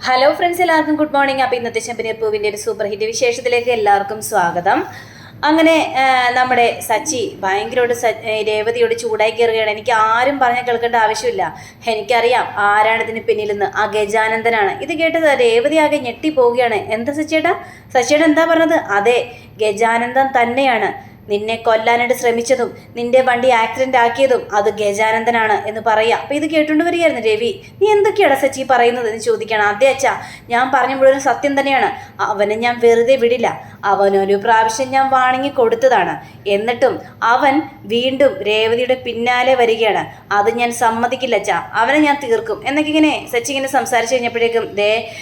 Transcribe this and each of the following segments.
Hello friends എല്ലാവർക്കും good morning അപ്പോൾ ഇന്നത്തെ ചെമ്പനീർ പൂവിന്റെ ഒരു സൂപ്പർ ഹിറ്റ് വിശേഷത്തിലേക്ക് എല്ലാവർക്കും സ്വാഗതം. അങ്ങനെ നമ്മുടെ സച്ചി ഭയങ്കരമായിട്ട് സ രേവതിയോട് ചൂടായി കയറുകയാണ് എനിക്ക് ആരും പറഞ്ഞ് കേൾക്കേണ്ട ആവശ്യമില്ല. എനിക്കറിയാം ആരാണ് ഇതിന് പിന്നിലെന്ന്. ആ ഗജാനന്ദനാണ്. ഇത് കേട്ടത് രേവതി ആകെ ഞെട്ടി പോവുകയാണ് എന്താ സച്ചിയേട്ടാ സച്ചിയേട്ടൻ എന്താ പറഞ്ഞത്? അതെ ഗജാനന്ദൻ തന്നെയാണ്. നിന്നെ കൊല്ലാനായിട്ട് ശ്രമിച്ചതും നിന്റെ വണ്ടി ആക്സിഡന്റ് ആക്കിയതും അത് ഗജാനന്ദനാണ് എന്ന് പറയുക. അപ്പൊ ഇത് കേട്ടുകൊണ്ട് വരികയായിരുന്നു രവി. നീ എന്തൊക്കെയാണ് സച്ചി പറയുന്നത് എന്ന് ചോദിക്കണം അതേ അച്ഛാ ഞാൻ പറഞ്ഞ മുഴുവൻ സത്യം തന്നെയാണ്. അവനെ ഞാൻ വെറുതെ വിടില്ല. അവനൊരു പ്രാവശ്യം ഞാൻ വാണങ്ങി കൊടുത്തതാണ്. എന്നിട്ടും അവൻ വീണ്ടും രേവതിയുടെ പിന്നാലെ വരികയാണ്. അത് ഞാൻ സമ്മതിക്കില്ല അച്ഛാ. അവനെ ഞാൻ തീർക്കും. എന്നൊക്കെ ഇങ്ങനെ സച്ചി ഇങ്ങനെ സംസാരിച്ചു കഴിഞ്ഞപ്പോഴേക്കും ദേ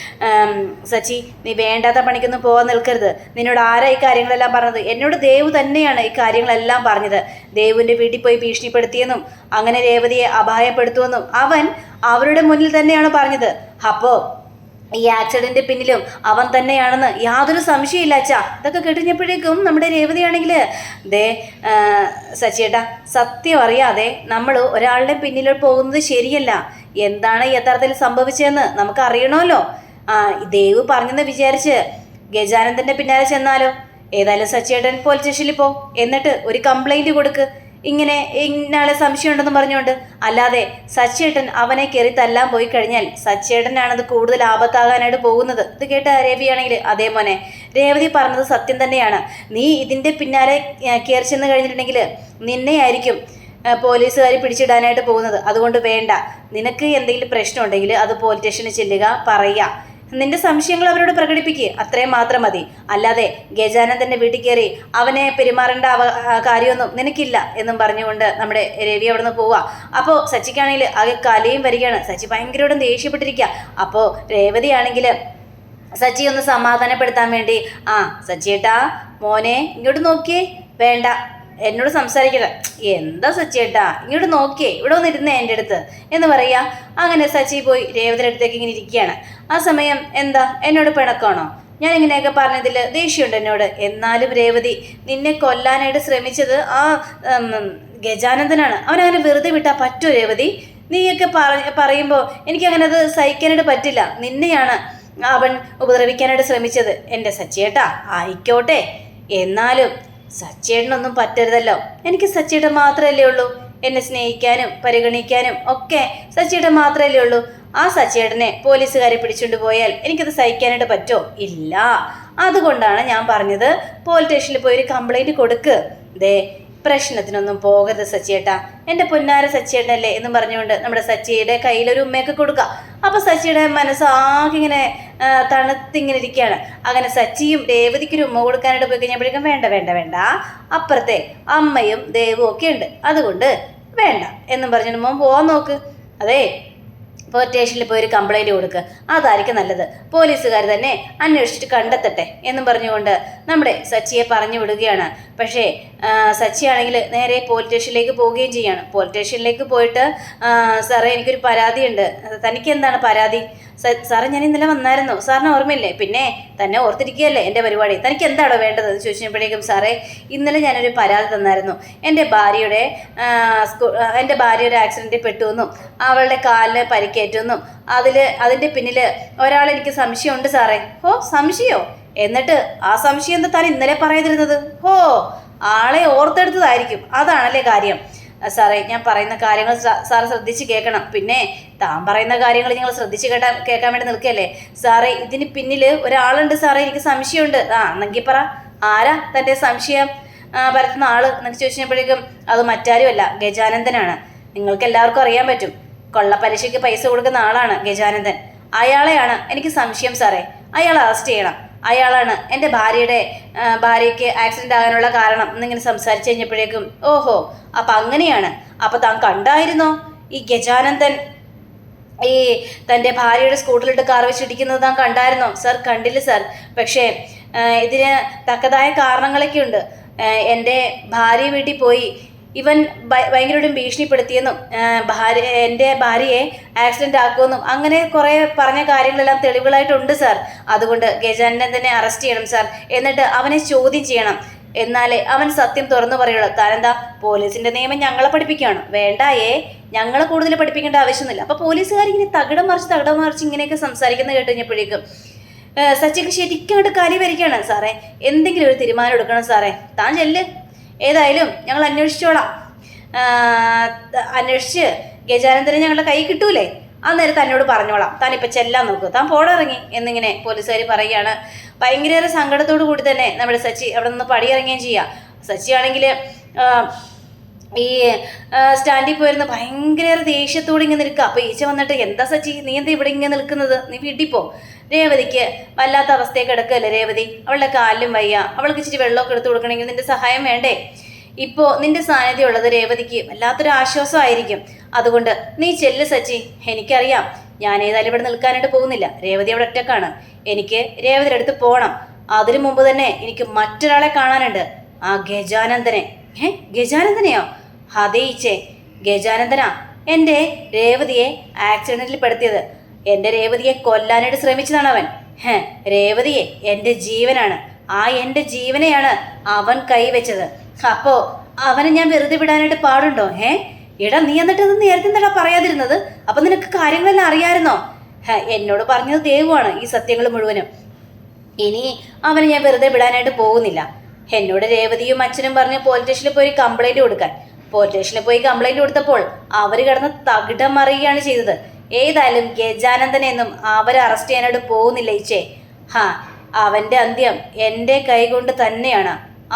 സച്ചി നീ വേണ്ടാത്ത പണിക്കൊന്നും പോകാൻ നിൽക്കരുത്. നിന്നോട് ആരാ ഈ കാര്യങ്ങളെല്ലാം പറഞ്ഞത്? എന്നോട് ദേവ് തന്നെയാണ് ഈ കാര്യങ്ങളെല്ലാം പറഞ്ഞത്. ദേവുവിന്റെ വീട്ടിൽ പോയി ഭീഷണിപ്പെടുത്തിയെന്നും അങ്ങനെ രേവതിയെ അപായപ്പെടുത്തുമെന്നും അവൻ അവരുടെ മുന്നിൽ തന്നെയാണ് പറഞ്ഞത്. അപ്പോൾ ഈ ആക്സിഡന്റ് പിന്നിലും അവൻ തന്നെയാണെന്ന് യാതൊരു സംശയമില്ല അച്ഛാ. ഇതൊക്കെ കേട്ടുകഴിഞ്ഞപ്പോഴേക്കും നമ്മുടെ രേവതിയാണെങ്കിൽ ദേ സച്ചിയേട്ടാ സത്യം അറിയാതെ നമ്മൾ ഒരാളുടെ പിന്നിലോട്ട് പോകുന്നത് ശരിയല്ല. എന്താണ് യഥാർത്ഥത്തിൽ സംഭവിച്ചതെന്ന് നമുക്ക് അറിയണമല്ലോ. ആ ദേവ് പറഞ്ഞെന്ന് വിചാരിച്ച് ഗജാനന്ദന്റെ പിന്നാലെ ചെന്നാലോ? ഏതായാലും സച്ചിയേട്ടൻ പോലീസ് സ്റ്റേഷനിൽ പോ. എന്നിട്ട് ഒരു കംപ്ലൈന്റ് കൊടുക്ക്. ഇങ്ങനെ ഇന്നാളെ സംശയമുണ്ടെന്ന് പറഞ്ഞുകൊണ്ട് അല്ലാതെ സച്ചേട്ടൻ അവനെ കയറി തല്ലാൻ പോയി കഴിഞ്ഞാൽ സച്ചേട്ടനാണത് കൂടുതൽ ആപത്താകാനായിട്ട് പോകുന്നത്. ഇത് കേട്ട രേവിയാണെങ്കിൽ അതേ മോനെ രേവതി പറഞ്ഞത് സത്യം തന്നെയാണ്. നീ ഇതിന്റെ പിന്നാലെ കയറി ചെന്ന് കഴിഞ്ഞിട്ടുണ്ടെങ്കിൽ നിന്നെയായിരിക്കും പോലീസുകാർ പിടിച്ചിടാനായിട്ട് പോകുന്നത്. അതുകൊണ്ട് വേണ്ട. നിനക്ക് എന്തെങ്കിലും പ്രശ്നമുണ്ടെങ്കിൽ അത് പോലീസ് സ്റ്റേഷനിൽ ചെല്ലുക പറയുക. നിന്റെ സംശയങ്ങൾ അവരോട് പ്രകടിപ്പിക്കുക അത്രയും മാത്രം മതി. അല്ലാതെ ഗജാനന്ദന്റെ വീട്ടിൽ കയറി അവനെ പെരുമാറേണ്ട കാര്യമൊന്നും നിനക്കില്ല എന്നും പറഞ്ഞുകൊണ്ട് നമ്മുടെ രവി അവിടെ നിന്ന് പോവാ. അപ്പോൾ സച്ചിക്കാണെങ്കിൽ ആകെ കലയും വരികയാണ്. സച്ചി ഭയങ്കരയോടും ദേഷ്യപ്പെട്ടിരിക്കുക അപ്പോൾ രേവതിയാണെങ്കിൽ സച്ചി ഒന്ന് സമാധാനപ്പെടുത്താൻ വേണ്ടി ആ സച്ചിയേട്ടാ മോനെ ഇങ്ങോട്ട് നോക്കിയേ. വേണ്ട എന്നോട് സംസാരിക്കരുത് എന്താ സച്ചിയേട്ടാ? ഇങ്ങോട്ട് നോക്കിയേ ഇവിടെ വന്നിരുന്നേ എന്റെ അടുത്ത്. എന്ന് പറയാ അങ്ങനെ സച്ചി പോയി രേവതിയുടെ അടുത്തേക്ക് ഇങ്ങനെ ഇരിക്കുകയാണ്. ആ സമയം എന്താ? എന്നോട് പിണക്കാണോ ഞാൻ ഇങ്ങനെയൊക്കെ പറഞ്ഞതിൽ ദേഷ്യമുണ്ട് എന്നോട്. എന്നാലും രേവതി നിന്നെ കൊല്ലാനായിട്ട് ശ്രമിച്ചത് ആ ഗജാനന്ദനാണ്. അവനങ്ങനെ വെറുതെ വിട്ടാൽ പറ്റുമോ രേവതി? നീയൊക്കെ പറ പറയുമ്പോൾ എനിക്കങ്ങനെ അത് സഹിക്കാനായിട്ട് പറ്റില്ല. നിന്നെയാണ് അവൻ ഉപദ്രവിക്കാനായിട്ട് ശ്രമിച്ചത്. എന്റെ സച്ചിയേട്ടാ ആയിക്കോട്ടെ. എന്നാലും സച്ചേട്ടനൊന്നും പറ്റരുതല്ലോ. എനിക്ക് സച്ചേട്ടൻ മാത്രമല്ലേ ഉള്ളൂ. എന്നെ സ്നേഹിക്കാനും പരിഗണിക്കാനും ഒക്കെ സച്ചേട്ടൻ മാത്രമല്ലേ ഉള്ളൂ. ആ സച്ചേട്ടനെ പോലീസുകാരെ പിടിച്ചുകൊണ്ട് പോയാൽ എനിക്കത് സഹിക്കാനായിട്ട് പറ്റുമോ ഇല്ല. അതുകൊണ്ടാണ് ഞാൻ പറഞ്ഞത് പോലീസ് സ്റ്റേഷനിൽ പോയി ഒരു കംപ്ലൈന്റ് കൊടുക്ക്. ദേ പ്രശ്നത്തിനൊന്നും പോകരുത് സച്ചിയേട്ടാ. എന്റെ പൊന്നാര സച്ചിയേട്ടനല്ലേ എന്ന് പറഞ്ഞുകൊണ്ട് നമ്മുടെ സച്ചിയുടെ കയ്യിലൊരു ഉമ്മയൊക്കെ കൊടുക്കുക. അപ്പോൾ സച്ചിയുടെ മനസ്സ് ആകെ ഇങ്ങനെ തണുത്തിങ്ങനെ ഇരിക്കുകയാണ്. അങ്ങനെ സച്ചിയും ദേവതിക്ക് ഒരു ഉമ്മ കൊടുക്കാനായിട്ട് പോയി കഴിഞ്ഞപ്പോഴേക്കും വേണ്ട വേണ്ട വേണ്ട. അപ്പുറത്തെ അമ്മയും ദേവും ഒക്കെ ഉണ്ട്. അതുകൊണ്ട് വേണ്ട എന്നും പറഞ്ഞിട്ട് മോൻ പോവാൻ നോക്ക്. അതേ പോലീസ് സ്റ്റേഷനിൽ പോയി ഒരു കംപ്ലൈന്റ് കൊടുക്കുക അതായിരിക്കും നല്ലത്. പോലീസുകാർ തന്നെ അന്വേഷിച്ചിട്ട് കണ്ടെത്തട്ടെ എന്നും പറഞ്ഞുകൊണ്ട് നമ്മുടെ സച്ചിയെ പറഞ്ഞു വിടുകയാണ്. പക്ഷേ സച്ചി സച്ചിയാണെങ്കിൽ നേരെ പോലീസ് സ്റ്റേഷനിലേക്ക് പോവുകയും ചെയ്യാണ്. പോലീസ് സ്റ്റേഷനിലേക്ക് പോയിട്ട് സാറേ എനിക്കൊരു പരാതിയുണ്ട്. തനിക്ക് എന്താണ് പരാതി? സാറേ ഞാൻ ഇന്നലെ വന്നായിരുന്നു. സാറിന് ഓർമ്മയില്ലേ? പിന്നെ തന്നെ ഓർത്തിരിക്കുകയല്ലേ എന്റെ പരിപാടി? തനിക്ക് എന്താണോ വേണ്ടത് എന്ന് ചോദിച്ചപ്പോഴേക്കും സാറേ ഇന്നലെ ഞാനൊരു പരാതി തന്നായിരുന്നു. എന്റെ ഭാര്യയുടെ എന്റെ ഭാര്യ ഒരു ആക്സിഡന്റിൽ പെട്ടുവെന്നും അവളുടെ കാലിന് പരിക്കേറ്റുവെന്നും അതിൽ അതിന്റെ പിന്നിൽ ഒരാൾ എനിക്ക് സംശയമുണ്ട് സാറേ. ഓ സംശയോ? എന്നിട്ട് ആ സംശയം എന്താ താൻ ഇന്നലെ പറയാതിരുന്നത്? ഓ ആളെ ഓർത്തെടുത്തതായിരിക്കും. അതാണല്ലേ കാര്യം. സാറേ ഞാൻ പറയുന്ന കാര്യങ്ങൾ സാർ ശ്രദ്ധിച്ച് കേൾക്കണം. പിന്നെ താൻ പറയുന്ന കാര്യങ്ങൾ നിങ്ങൾ ശ്രദ്ധിച്ച് കേട്ടാ കേൾക്കാൻ വേണ്ടി നിൽക്കുകയല്ലേ? സാറേ ഇതിന് പിന്നിൽ ഒരാളുണ്ട് സാറേ എനിക്ക് സംശയമുണ്ട്. ആ എന്നെങ്കിൽ പറ. ആരാ തന്റെ സംശയം? പരത്തുന്ന ആൾ എന്നൊക്കെ ചോദിച്ചപ്പോഴേക്കും അത് മറ്റാരുമല്ല ഗജാനന്ദനാണ്. നിങ്ങൾക്ക് എല്ലാവർക്കും അറിയാൻ പറ്റും. കൊള്ളപ്പലിശയ്ക്ക് പൈസ കൊടുക്കുന്ന ആളാണ് ഗജാനന്ദൻ. അയാളെയാണ് എനിക്ക് സംശയം സാറേ. അയാൾ അറസ്റ്റ് ചെയ്യണം. അയാളാണ്. എന്റെ ഭാര്യയുടെ ഭാര്യയ്ക്ക് ആക്സിഡന്റ് ആകാനുള്ള കാരണം എന്നിങ്ങനെ സംസാരിച്ച് കഴിഞ്ഞപ്പോഴേക്കും ഓഹോ അപ്പം അങ്ങനെയാണ്. അപ്പം താൻ കണ്ടായിരുന്നോ? ഈ ഗജാനന്ദൻ ഈ തന്റെ ഭാര്യയുടെ സ്കൂട്ടറിലിട്ട് കാർ വെച്ചിടിക്കുന്നത് താൻ കണ്ടായിരുന്നോ? സർ കണ്ടില്ല സർ. പക്ഷേ ഇതിന് തക്കതായ കാരണങ്ങളൊക്കെ ഉണ്ട് എന്റെ ഭാര്യ വീട്ടിൽ പോയി ഇവൻ ഭയങ്കരമായിട്ടും ഭീഷണിപ്പെടുത്തിയെന്നും ഭാര്യ എന്റെ ഭാര്യയെ ആക്സിഡന്റ് ആക്കുമെന്നും അങ്ങനെ കുറേ പറഞ്ഞ കാര്യങ്ങളെല്ലാം തെളിവുകളായിട്ടുണ്ട് സാർ അതുകൊണ്ട് ഗജാനനെ തന്നെ അറസ്റ്റ് ചെയ്യണം സാർ എന്നിട്ട് അവനെ ചോദ്യം ചെയ്യണം. എന്നാലേ അവൻ സത്യം തുറന്നു പറയുള്ളൂ. താനെന്താ? പോലീസിന്റെ നിയമം ഞങ്ങളെ പഠിപ്പിക്കുകയാണ്. വേണ്ടായേ. ഞങ്ങളെ കൂടുതൽ പഠിപ്പിക്കേണ്ട ആവശ്യമൊന്നുമില്ല. അപ്പോൾ പോലീസുകാർ ഇങ്ങനെ തകിടം മറിച്ച് തകിടം മറിച്ച് ഇങ്ങനെയൊക്കെ സംസാരിക്കുന്നത് കേട്ട് കഴിഞ്ഞപ്പോഴേക്കും സച്ചിക്ക് ശരിക്കും അങ്ങോട്ട് കലി വരികയാണ് സാറേ. എന്തെങ്കിലും ഒരു തീരുമാനം എടുക്കണം സാറേ. താൻ ചെല്ല്. ഏതായാലും ഞങ്ങൾ അന്വേഷിച്ചോളാം. അന്വേഷിച്ച് ഗജാനന്ദനെ ഞങ്ങളുടെ കൈ കിട്ടൂലേ? അന്നേരം തന്നോട് പറഞ്ഞോളാം. താൻ ഇപ്പം ചെല്ലാൻ നോക്ക്. താൻ പോടിറങ്ങി എന്നിങ്ങനെ പോലീസുകാർ പറയുകയാണ്. ഭയങ്കര സങ്കടത്തോടു കൂടി തന്നെ നമ്മുടെ സച്ചി അവിടെ നിന്ന് പടിയിറങ്ങുകയും ചെയ്യുക സച്ചി ആണെങ്കിൽ ഈ സ്റ്റാൻഡിൽ പോയിരുന്ന് ഭയങ്കര ദേഷ്യത്തോടെ ഇങ്ങനെ നിൽക്കുക അപ്പോൾ ഈച്ച വന്നിട്ട് എന്താ സച്ചി? നീ എന്താ ഇവിടെ ഇങ്ങനെ നിൽക്കുന്നത്? നീ വീട്ടിൽ പോ. രേവതിക്ക് വല്ലാത്ത അവസ്ഥയെ കിടക്കല്ലേ രേവതി? അവളുടെ കാലിലും വയ്യ. അവൾക്ക് ഇച്ചിരി വെള്ളമൊക്കെ എടുത്തു കൊടുക്കണമെങ്കിൽ നിന്റെ സഹായം വേണ്ടേ? ഇപ്പോ നിന്റെ സാന്നിധ്യം ഉള്ളത് രേവതിക്ക് വല്ലാത്തൊരു ആശ്വാസമായിരിക്കും. അതുകൊണ്ട് നീ ചെല്ല് സച്ചി. എനിക്കറിയാം. ഞാൻ ഏതായാലും ഇവിടെ നിൽക്കാനായിട്ട് പോകുന്നില്ല. രേവതി അവിടെ ഒറ്റക്കാണ്. എനിക്ക് രേവതിയുടെ അടുത്ത് പോകണം അതിനു മുമ്പ് തന്നെ എനിക്ക് മറ്റൊരാളെ കാണാനുണ്ട്. ആ ഗജാനന്ദനെ. ഏ? ഗജാനന്ദനെയോ? അതേ ഗജാനന്ദന എന്റെ രേവതിയെ ആക്സിഡന്റിൽ പെടുത്തിയത്. എന്റെ രേവതിയെ കൊല്ലാനായിട്ട് ശ്രമിച്ചതാണ് അവൻ. ഹേ രേവതിയെ എന്റെ ജീവനാണ്. ആ എന്റെ ജീവനെയാണ് അവൻ കൈവച്ചത്. അപ്പോ അവനെ ഞാൻ വെറുതെ വിടാനായിട്ട് പാടുണ്ടോ? ഹേ? എടാ നീ എന്നിട്ട് ഇത് നേരത്തെ എന്താ പറയാതിരുന്നത്? അപ്പൊ നിനക്ക് കാര്യങ്ങളെല്ലാം അറിയാമായിരുന്നോ? ഹേ എന്നോട് പറഞ്ഞത് ദൈവമാണ് ഈ സത്യങ്ങൾ മുഴുവനും. ഇനി അവനെ ഞാൻ വെറുതെ വിടാനായിട്ട് പോകുന്നില്ല. എന്നോട് രേവതിയും അച്ഛനും പറഞ്ഞ് പോലീസ് സ്റ്റേഷനിൽ പോയി കംപ്ലൈന്റ് കൊടുക്കാൻ. പോലീസ് സ്റ്റേഷനിൽ പോയി കംപ്ലൈന്റ് കൊടുത്തപ്പോൾ അവർ കിടന്ന് തകിടം മറിയുകയാണ് ചെയ്തത്. ഏതായാലും ഗജാനന്ദനെ എന്നും അവർ അറസ്റ്റ് ചെയ്യാനായിട്ട് പോകുന്നില്ല ഇച്ചേ ഹാ അവന്റെ അന്ത്യം എന്റെ കൈകൊണ്ട് തന്നെയാണ്.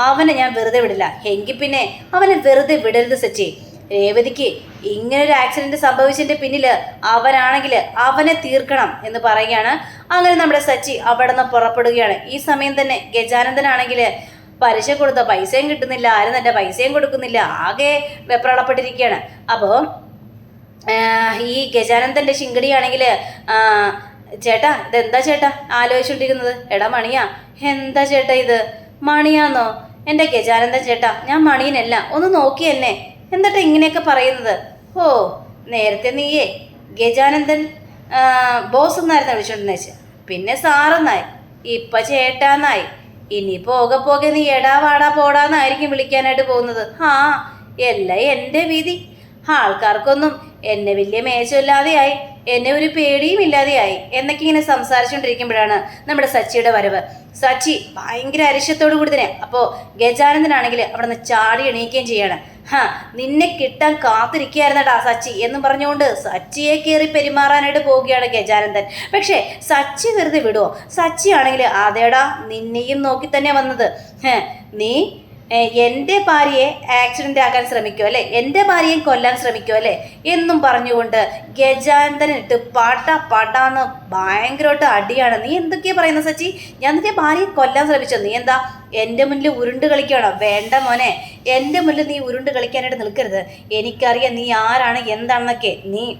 അവനെ ഞാൻ വെറുതെ വിടില്ല. എങ്കിൽ പിന്നെ അവനെ വെറുതെ വിടരുത് സച്ചി. രേവതിക്ക് ഇങ്ങനൊരു ആക്സിഡന്റ് സംഭവിച്ചതിന്റെ പിന്നിൽ അവനാണെങ്കിൽ അവനെ തീർക്കണം എന്ന് പറയുകയാണ്. അങ്ങനെ നമ്മുടെ സച്ചി അവിടെ നിന്ന് പുറപ്പെടുകയാണ്. ഈ സമയം തന്നെ ഗജാനന്ദനാണെങ്കിൽ പലിശ കൊടുത്ത പൈസയും കിട്ടുന്നില്ല ആരും തന്റെ പൈസയും കൊടുക്കുന്നില്ല ആകെ വെപ്രാളപ്പെട്ടിരിക്കുകയാണ് അപ്പോൾ ഈ ഗജാനന്ദന്റെ ശിങ്കടിയാണെങ്കിൽ ചേട്ടാ ഇതെന്താ ചേട്ടാ ആലോചിച്ചുകൊണ്ടിരിക്കുന്നത് എടാ മണിയാ എന്താ ചേട്ടാ ഇത്? മണിയാന്നോ? എന്റെ ഗജാനന്ദൻ ചേട്ടാ ഞാൻ മണിയനല്ല ഒന്ന് നോക്കി എന്നെ. എന്നിട്ട് ഇങ്ങനെയൊക്കെ പറയുന്നത്. ഓ നേരത്തെ നീയേ ഗജാനന്ദൻ ബോസ് എന്നായിരുന്നു വിളിച്ചോണ്ടെന്ന് വെച്ച് പിന്നെ സാറെന്നായി ഇപ്പ ചേട്ടാന്നായി. ഇനി പോകെ പോകെ നീ എടാ വാടാ പോടാന്നായിരിക്കും വിളിക്കാനായിട്ട് പോകുന്നത്. ആ എല്ലാം എന്റെ വിധി. ആൾക്കാർക്കൊന്നും എന്നെ വലിയ മേശമില്ലാതെയായി എന്നെ ഒരു പേടിയും ഇല്ലാതെയായി എന്നൊക്കെ ഇങ്ങനെ സംസാരിച്ചുകൊണ്ടിരിക്കുമ്പോഴാണ് നമ്മുടെ സച്ചിയുടെ വരവ്. സച്ചി ഭയങ്കര അരിശത്തോടു കൂടി തന്നെ അപ്പോൾ ഗജാനന്ദനാണെങ്കിൽ അവിടെ നിന്ന് ചാടി എണീക്കുകയും ചെയ്യാണ്. ഹാ നിന്നെ കിട്ടാൻ കാത്തിരിക്കുകയായിരുന്നടാ സച്ചി എന്ന് പറഞ്ഞുകൊണ്ട് സച്ചിയെ കയറി പെരുമാറാനായിട്ട് പോവുകയാണ് ഗജാനന്ദൻ. പക്ഷേ സച്ചി വെറുതെ വിടുവോ? സച്ചി ആണെങ്കിൽ അതേടാ നിന്നെയും നോക്കി തന്നെ വന്നത്. നീ എന്റെ ഭാര്യയെ ആക്സിഡന്റ് ആക്കാൻ ശ്രമിക്കുമോ അല്ലേ? എന്റെ ഭാര്യയെ കൊല്ലാൻ ശ്രമിക്കുമോ അല്ലേ? എന്നും പറഞ്ഞുകൊണ്ട് ഗജാനന്ദനിട്ട് പാട്ട പാട്ടാന്ന് ഭയങ്കരമായിട്ട് അടിയാണ്. നീ എന്തൊക്കെയാ പറയുന്നത് സച്ചി? ഞാൻ നിന്റെ ഭാര്യയെ കൊല്ലാൻ ശ്രമിച്ചോ. നീ എന്താ എന്റെ മുന്നിൽ ഉരുണ്ട് കളിക്കുകയാണോ? വേണ്ട മോനെ. എന്റെ മുന്നിൽ നീ ഉരുണ്ട് കളിക്കാനായിട്ട് നിൽക്കരുത്. എനിക്കറിയാം നീ ആരാണ് എന്താണെന്നൊക്കെ. നീ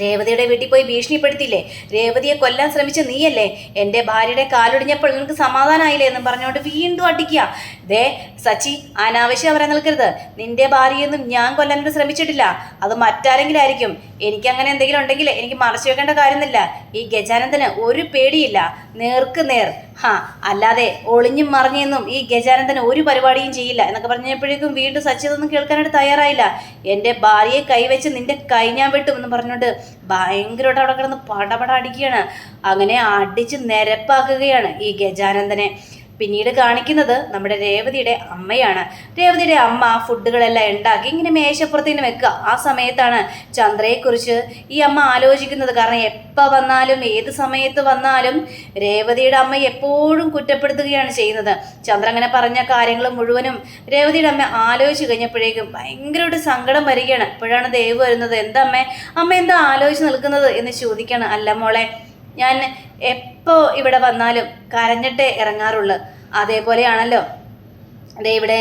രേവതിയുടെ വീട്ടിൽ പോയി ഭീഷണിപ്പെടുത്തിയില്ലേ? രേവതിയെ കൊല്ലാൻ ശ്രമിച്ച നീയല്ലേ? എന്റെ ഭാര്യയുടെ കാലൊടിഞ്ഞപ്പോൾ നിനക്ക് സമാധാനമായില്ലേ എന്ന് പറഞ്ഞുകൊണ്ട് വീണ്ടും അടിക്കുക. ദേ സച്ചി അനാവശ്യം അവരെ നിൽക്കരുത് നിന്റെ ഭാര്യയൊന്നും ഞാൻ കൊല്ലാനായിട്ട് ശ്രമിച്ചിട്ടില്ല. അത് മറ്റാരെങ്കിലും ആയിരിക്കും. എനിക്ക് അങ്ങനെ എന്തെങ്കിലും ഉണ്ടെങ്കിൽ എനിക്ക് മറച്ചു വെക്കേണ്ട കാര്യമൊന്നുമില്ല ഈ ഗജാനന്ദന് ഒരു പേടിയില്ല. നേർക്ക് നേർ. ഹാ അല്ലാതെ ഒളിഞ്ഞും മറിഞ്ഞെന്നും ഈ ഗജാനന്ദന് ഒരു പരിപാടിയും ചെയ്യില്ല എന്നൊക്കെ പറഞ്ഞപ്പോഴേക്കും വീണ്ടും സച്ചി അതൊന്നും കേൾക്കാനായിട്ട് തയ്യാറായില്ല. എന്റെ ഭാര്യയെ കൈവച്ച് നിന്റെ കൈ ഞാൻ വെട്ടും എന്ന് പറഞ്ഞുകൊണ്ട് ഭയങ്കരമായിട്ട് അവിടെ കിടന്ന് പടപട അടിക്കുകയാണ്. അങ്ങനെ അടിച്ച് നിരപ്പാക്കുകയാണ് ഈ ഗജാനന്ദനെ. പിന്നീട് കാണിക്കുന്നത് നമ്മുടെ രേവതിയുടെ അമ്മയാണ്. രേവതിയുടെ അമ്മ ഫുഡുകളെല്ലാം ഉണ്ടാക്കി ഇങ്ങനെ മേശപ്പുറത്തിന് വെക്കുക. ആ സമയത്താണ് ചന്ദ്രയെക്കുറിച്ച് ഈ അമ്മ ആലോചിക്കുന്നത്. കാരണം എപ്പോൾ വന്നാലും ഏത് സമയത്ത് വന്നാലും രേവതിയുടെ അമ്മ എപ്പോഴും കുറ്റപ്പെടുത്തുകയാണ് ചെയ്യുന്നത്. ചന്ദ്ര അങ്ങനെ പറഞ്ഞ കാര്യങ്ങൾ മുഴുവനും രേവതിയുടെ അമ്മ ആലോചിച്ച് കഴിഞ്ഞപ്പോഴേക്കും ഭയങ്കര ഒരു സങ്കടം വരികയാണ്. ഇപ്പോഴാണ് ദേവ് വരുന്നത്. എന്താ അമ്മ? അമ്മ എന്താ ആലോചിച്ച് നിൽക്കുന്നത് എന്ന് ചോദിക്കുകയാണ്. അല്ല മോളെ ഞാൻ എപ്പോൾ ഇവിടെ വന്നാലും കരഞ്ഞിട്ടേ ഇറങ്ങാറുള്ളൂ. അതേപോലെയാണല്ലോ. ദേ ഇവിടെ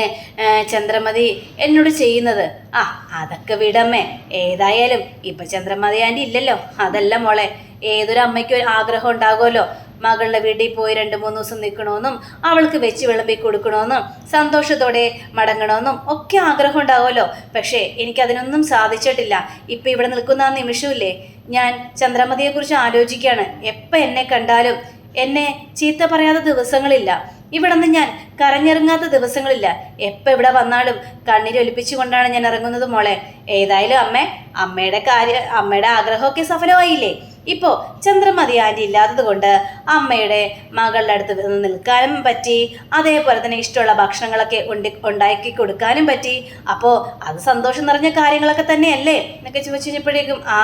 ചന്ദ്രമതി എന്നോട് ചെയ്യുന്നത്. ആ അതൊക്കെ വിടമ്മേ. ഏതായാലും ഇപ്പൊ ചന്ദ്രമതി ആന്റി ഇല്ലല്ലോ. അതല്ല മോളെ. ഏതൊരു അമ്മയ്ക്കും ഒരു ആഗ്രഹം ഉണ്ടാകുമല്ലോ. മകളുടെ വീട്ടിൽ പോയി രണ്ട് മൂന്ന് ദിവസം നിൽക്കണമെന്നും അവൾക്ക് വെച്ച് വിളമ്പി കൊടുക്കണമെന്നും സന്തോഷത്തോടെ മടങ്ങണമെന്നും ഒക്കെ ആഗ്രഹം ഉണ്ടാവുമല്ലോ. പക്ഷേ എനിക്കതിനൊന്നും സാധിച്ചിട്ടില്ല. ഇപ്പം ഇവിടെ നിൽക്കുന്ന ആ നിമിഷമില്ലേ? ഞാൻ ചന്ദ്രമതിയെക്കുറിച്ച് ആലോചിക്കുകയാണ്. എപ്പം എന്നെ കണ്ടാലും എന്നെ ചീത്ത പറയാത്ത ദിവസങ്ങളില്ല. ഇവിടെ നിന്ന് ഞാൻ കരഞ്ഞിറങ്ങാത്ത ദിവസങ്ങളില്ല. എപ്പോൾ ഇവിടെ വന്നാലും കണ്ണീരൊലിപ്പിച്ചുകൊണ്ടാണ് ഞാൻ ഇറങ്ങുന്നത് മോളെ. ഏതായാലും അമ്മേ അമ്മയുടെ കാര്യം അമ്മയുടെ ആഗ്രഹമൊക്കെ സഫലമായില്ലേ? ഇപ്പോൾ ചന്ദ്രമതി ആന്റി ഇല്ലാത്തത് കൊണ്ട് അമ്മയുടെ മകളുടെ അടുത്ത് നിൽക്കാനും പറ്റി അതേപോലെ തന്നെ ഇഷ്ടമുള്ള ഭക്ഷണങ്ങളൊക്കെ ഉണ്ടി ഉണ്ടാക്കി കൊടുക്കാനും പറ്റി. അപ്പോൾ അത് സന്തോഷം നിറഞ്ഞ കാര്യങ്ങളൊക്കെ തന്നെയല്ലേ? എന്നൊക്കെ ചോദിച്ചു കഴിഞ്ഞപ്പോഴേക്കും ആ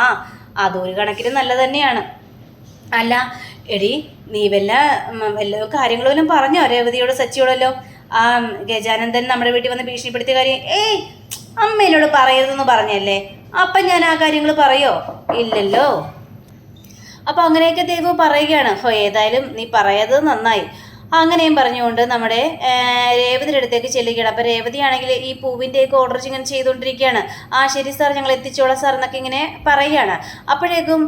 അതൊരു കണക്കിന് നല്ല തന്നെയാണ്. അല്ല എടി നീ വല്ല വല്ല കാര്യങ്ങളും വല്ലതും പറഞ്ഞോ? രേവതിയോട് സച്ചിയോടല്ലോ? ആ ഗജാനന്ദൻ നമ്മുടെ വീട്ടിൽ വന്ന് ഭീഷണിപ്പെടുത്തിയ കാര്യം ഏയ് അമ്മയിലോട് പറയരുതെന്ന് പറഞ്ഞല്ലേ? അപ്പം ഞാൻ ആ കാര്യങ്ങൾ പറയോ? ഇല്ലല്ലോ. അപ്പൊ അങ്ങനെയൊക്കെ ദേവു പറയുകയാണ്. ഹോ ഏതായാലും നീ പറയത് നന്നായി. അങ്ങനെയും പറഞ്ഞുകൊണ്ട് നമ്മുടെ രേവതിയുടെ അടുത്തേക്ക് ചെല്ലുകയാണ്. അപ്പോൾ രേവതിയാണെങ്കിൽ ഈ പൂവിന്റെയൊക്കെ ഓർഡർ ഇങ്ങനെ ചെയ്തുകൊണ്ടിരിക്കുകയാണ്. ആ ശരി സാർ ഞങ്ങൾ എത്തിച്ചോളാം സാർ എന്നൊക്കെ ഇങ്ങനെ പറയുകയാണ്. അപ്പോഴേക്കും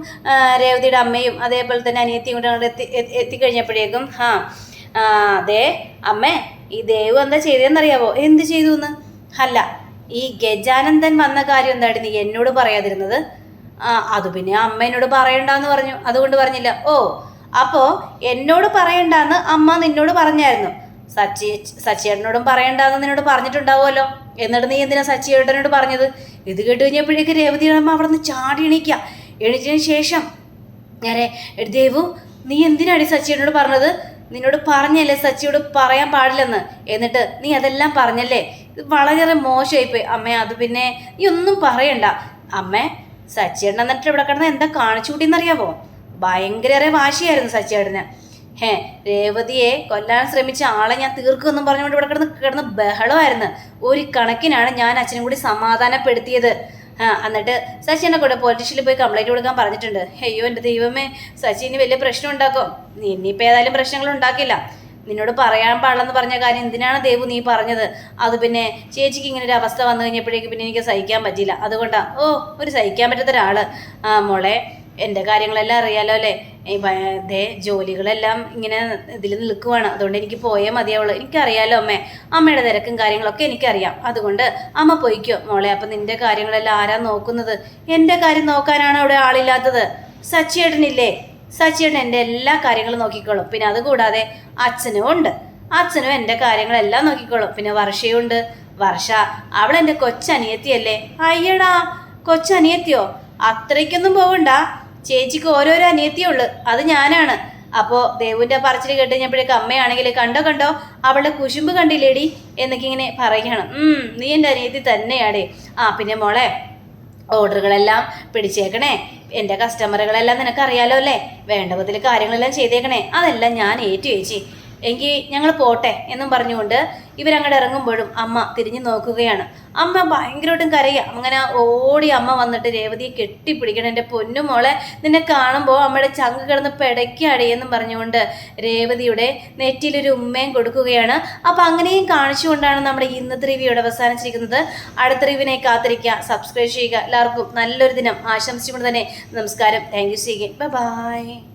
രേവതിയുടെ അമ്മയും അതേപോലെ തന്നെ അനിയത്തിയും കൂടെ അങ്ങോട്ട് എത്തി എത്തി- എത്തിക്കഴിഞ്ഞപ്പോഴേക്കും ആ അതെ അമ്മേ ഈ ദേവ് എന്താ ചെയ്തതെന്നറിയാവോ? എന്ത് ചെയ്തു എന്ന് അല്ല ഈ ഗജാനന്ദൻ വന്ന കാര്യം എന്താണ് നീ എന്നോട് പറയാതിരുന്നത്? ആ അത് പിന്നെ അമ്മ എന്നോട് പറയണ്ടെന്ന് പറഞ്ഞു. അതുകൊണ്ട് പറഞ്ഞില്ല. ഓ അപ്പോ എന്നോട് പറയണ്ടെന്ന് അമ്മ നിന്നോട് പറഞ്ഞായിരുന്നു. സച്ചി സച്ചിയേട്ടനോടും പറയണ്ടെന്ന് നിന്നോട് പറഞ്ഞിട്ടുണ്ടാവുമല്ലോ. എന്നിട്ട് നീ എന്തിനാ സച്ചിയേട്ടനോട് പറഞ്ഞത്? ഇത് കേട്ട് കഴിഞ്ഞപ്പോഴേക്ക് രേവതി അമ്മ അവിടെ നിന്ന് ചാടി എണീക്ക. എണീച്ചതിന് ശേഷം ഞാനേ ദേവു നീ എന്തിനാടി സച്ചിയോട് പറഞ്ഞത്? നിന്നോട് പറഞ്ഞല്ലേ സച്ചിയോട് പറയാൻ പാടില്ലെന്ന്. എന്നിട്ട് നീ അതെല്ലാം പറഞ്ഞല്ലേ? ഇത് വളരെയേറെ മോശമായിപ്പോയി. അമ്മ അത് പിന്നെ നീ ഒന്നും പറയണ്ട. അമ്മേ സച്ചിയേട്ടൻ എന്നിട്ട് ഇവിടെ കിടന്ന് എന്താ കാണിച്ചു കൂട്ടിയെന്നറിയാവോ? ഭയങ്കര വാശിയായിരുന്നു സച്ചിയേട്ടന്. ഹേ രേവതിയെ കൊല്ലാൻ ശ്രമിച്ച ആളെ ഞാൻ തീർക്കുമെന്നും പറഞ്ഞുകൊണ്ട് ഇവിടെ കിടന്ന് കിടന്ന് ബഹളമായിരുന്നു. ഒരു കണക്കിനാണ് ഞാൻ അച്ഛനും കൂടി സമാധാനപ്പെടുത്തിയത്. ആ എന്നിട്ട് സച്ചിനെ കൂടെ പോലീസ് പോയി കംപ്ലൈന്റ് കൊടുക്കാൻ പറഞ്ഞിട്ടുണ്ട്. അയ്യോ എന്റെ ദൈവമേ സച്ചിന് വലിയ പ്രശ്നം ഉണ്ടാക്കും. ഇനിയിപ്പോൾ ഏതായാലും പ്രശ്നങ്ങൾ ഉണ്ടാക്കില്ല. നിന്നോട് പറയാൻ പാടില്ലെന്ന് പറഞ്ഞ കാര്യം എന്തിനാണ് ദേവു നീ പറഞ്ഞത്? അത് പിന്നെ ചേച്ചിക്ക് ഇങ്ങനെ ഒരു അവസ്ഥ വന്നു കഴിഞ്ഞപ്പോഴേക്ക് പിന്നെ എനിക്ക് സഹിക്കാൻ പറ്റില്ല അതുകൊണ്ടാ ഓ ഒരു സഹിക്കാൻ പറ്റാത്ത ആ മോളെ എന്റെ കാര്യങ്ങളെല്ലാം അറിയാലോ അല്ലേ? ദേ ജോലികളെല്ലാം ഇങ്ങനെ ഇതിൽ നിൽക്കുവാണ്. അതുകൊണ്ട് എനിക്ക് പോയേ മതിയാവുള്ളൂ. എനിക്കറിയാലോ അമ്മേ അമ്മയുടെ തിരക്കും കാര്യങ്ങളൊക്കെ എനിക്കറിയാം. അതുകൊണ്ട് അമ്മ പോയിക്കോ. മോളെ അപ്പം നിന്റെ കാര്യങ്ങളെല്ലാം ആരാ നോക്കുന്നത്? എന്റെ കാര്യം നോക്കാനാണ് അവിടെ ആളില്ലാത്തത്? സച്ചിയേട്ടനില്ലേ സച്ചിയേട്ടൻ എന്റെ എല്ലാ കാര്യങ്ങളും നോക്കിക്കോളും. പിന്നെ അതുകൂടാതെ അച്ഛനും ഉണ്ട്. അച്ഛനും എന്റെ കാര്യങ്ങളെല്ലാം നോക്കിക്കോളും. പിന്നെ വർഷയുണ്ട് വർഷ അവൾ എന്റെ കൊച്ചനിയത്തിയല്ലേ? അയ്യടാ കൊച്ചനിയത്തിയോ? അത്രയ്ക്കൊന്നും പോകണ്ട ചേച്ചിക്ക് ഓരോരോ അനിയത്തിയേ ഉള്ളു. അത് ഞാനാണ്. അപ്പോൾ ദേവുവിന്റെ പറച്ചിൽ കേട്ട് കഴിഞ്ഞപ്പോഴേക്ക് അമ്മയാണെങ്കിൽ കണ്ടോ കണ്ടോ? അവളുടെ കുശുമ്പ് കണ്ടില്ലേടി? എന്നൊക്കെ ഇങ്ങനെ പറയുകയാണ്. നീ എന്റെ അനിയത്തി തന്നെയാടേ. ആ പിന്നെ മോളെ ഓർഡറുകളെല്ലാം പിടിച്ചേക്കണേ. എന്റെ കസ്റ്റമറുകളെല്ലാം നിനക്കറിയാലോ അല്ലേ? വേണ്ട വിധത്തിൽ കാര്യങ്ങളെല്ലാം ചെയ്തേക്കണേ. അതെല്ലാം ഞാൻ ഏറ്റു ചേച്ചി. എങ്കിൽ ഞങ്ങൾ പോട്ടെ എന്നും പറഞ്ഞുകൊണ്ട് ഇവരങ്ങോട്ട് ഇറങ്ങുമ്പോഴും അമ്മ തിരിഞ്ഞു നോക്കുകയാണ്. അമ്മ ഭയങ്കരമായിട്ടും കരയുക അങ്ങനെ ഓടി അമ്മ വന്നിട്ട് രേവതിയെ കെട്ടിപ്പിടിക്കണം. എന്റെ പൊന്നുമോളെ നിന്നെ കാണുമ്പോൾ അമ്മയുടെ ചങ്ക് കിടന്ന് പെടയ്ക്കാടി എന്നും പറഞ്ഞുകൊണ്ട് രേവതിയുടെ നെറ്റിയിലൊരു ഉമ്മയും കൊടുക്കുകയാണ്. അപ്പം അങ്ങനെയും കാണിച്ചുകൊണ്ടാണ് നമ്മുടെ ഇന്നത്തെ റിവ്യൂ ഇവിടെ അവസാനിച്ചിരിക്കുന്നത്. അടുത്ത റിവ്യൂവിനെ കാത്തിരിക്കുക. സബ്സ്ക്രൈബ് ചെയ്യുക. എല്ലാവർക്കും നല്ലൊരു ദിനം. ആശംസിച്ചുകൊണ്ട് തന്നെ നമസ്കാരം. Thank you സീഗൻ by